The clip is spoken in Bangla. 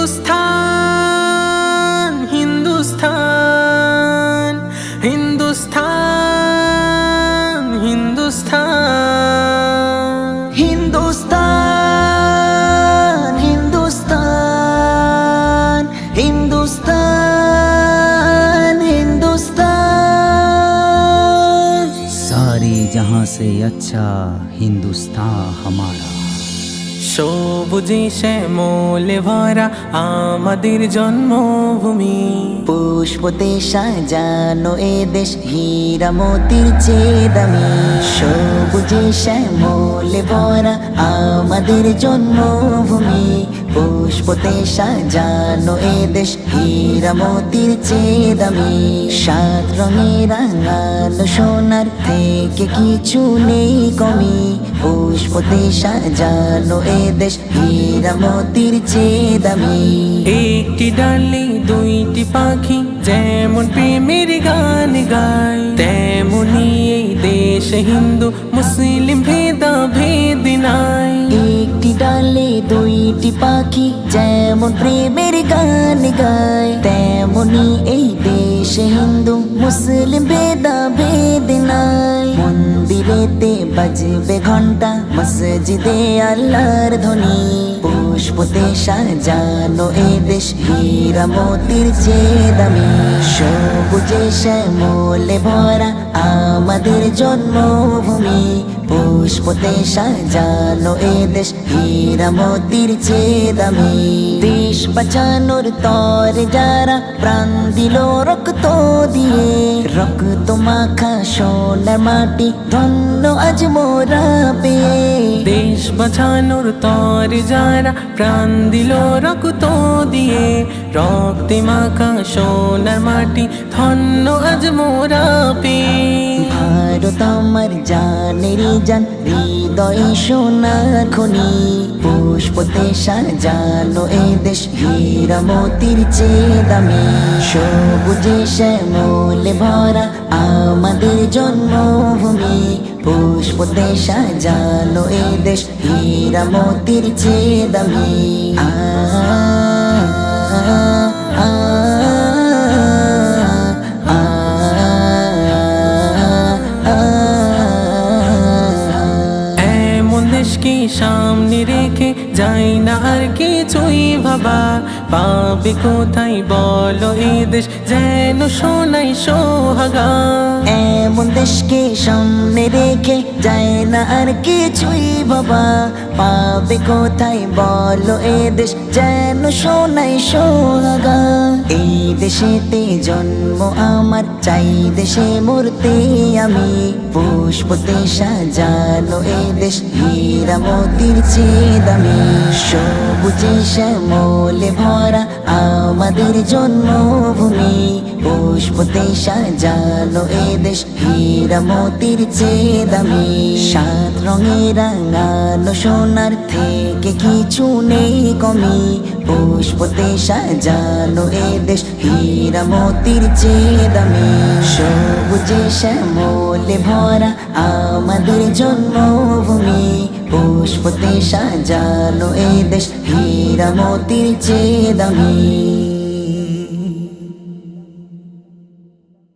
हिंदुस्तान हिंदुस्तान हिंदुस्तान हिंदुस्तान। हिंदुस्तान हिंदुस्तान हिंदुस्तान हिंदुस्तान। सारे जहाँ से अच्छा हिंदुस्तान हमारा। সবুজে শ্যামলে ভরা আমাদের জন্মভূমি। পুষ্পতে সাজানো এ দেশ হীরা মোতির চেয়ে দামি। সবুজে শ্যামলে ভরা আমাদের জন্মভূমি। পুষ্পতে সাজানো এ দেশ, হীরা মোতির চেয়ে দামি। সাত রঙে রাঙানো সোনার থেকে কিছু নেই কমি। পুষ্পতে সাজানো এ দেশ, হীরা মোতির চেয়ে একটি ডালে দুইটি পাখি যেমন প্রেমের গান গায়, তেমনি এই দেশ হিন্দু, মুসলিম ভেদা ভেদ নাই। দুইটি পাখি যেমন প্রেমের গান গায়, তেমনি এই দেশে হিন্দু, মুসলিম ভেদা ভেদ নাই। মন্দিরেতে বাজবে ঘণ্টা মসজিদে আল্লাহর ধ্বনি। পুষ্পতে সাজানো এ দেশ, হীরা মোতির চেয়ে দামি। সবুজে শ্যামলে ভরা আমাদের জন্মভূমি। পুষ্পতে সাজানো এ দেশ হীরা মোতির চেয়ে দামি দেশ বাঁচানোর তর যারা প্রাণ দিল রক্ত দিয়ে। রক্ত মাখা সোনার মাটি ধন্য আজ মোরা পেয়ে। দেশ বাঁচানোর তর যারা প্রাণ দিল, রক্ত দিয়ে। রক্তে মাখা সোনার মাটি, ধন্য আজ মোরা পে ভারত আমার জানের জান হৃদয় সোনা খনি পুষ্পতে সাজানো এ দেশ হীরা মোতির চেয়ে দামি। সবুজে শ্যামলে ভরা আমাদের জন্মভূমি পুষ্পতে সাজানো এ দেশ হীরা মোতির চেয়ে দামি। আ, দেশকে সামনে রেখে যাই না আর কিছুই ভাবা। পাবে কোথায় বলো এ দেশ যেন সোনাই সোহাগা। এমন দেশকে সামনে রেখে যায় না আর কিছুই বাবা পাবে কোথায় বলো এ দেশ যেন সোনাই সোহাগা। এই দেশেতে জন্ম আমার, চাই দেশে মরতে আমি। পুষ্পতে সাজানো এ দেশ হীরা মোতির চেয়ে দামি সবুজে শ্যামলে ভরা আমাদের জন্মভূমি। পুষ্পতে সাজানো এ দেশ হীরা মোতির দামি সাত রঙে রাঙানো সোনার থেকে কিছু নেই কমি। পুষ্পতে সাজানো এ দেশ হীরা মোতির চেয়ে দামি সবুজে শ্যামলে ভরা আমাদের জন্মভূমি পুষ্পতে সাজানো এ দেশ হীরা মোতির চেয়ে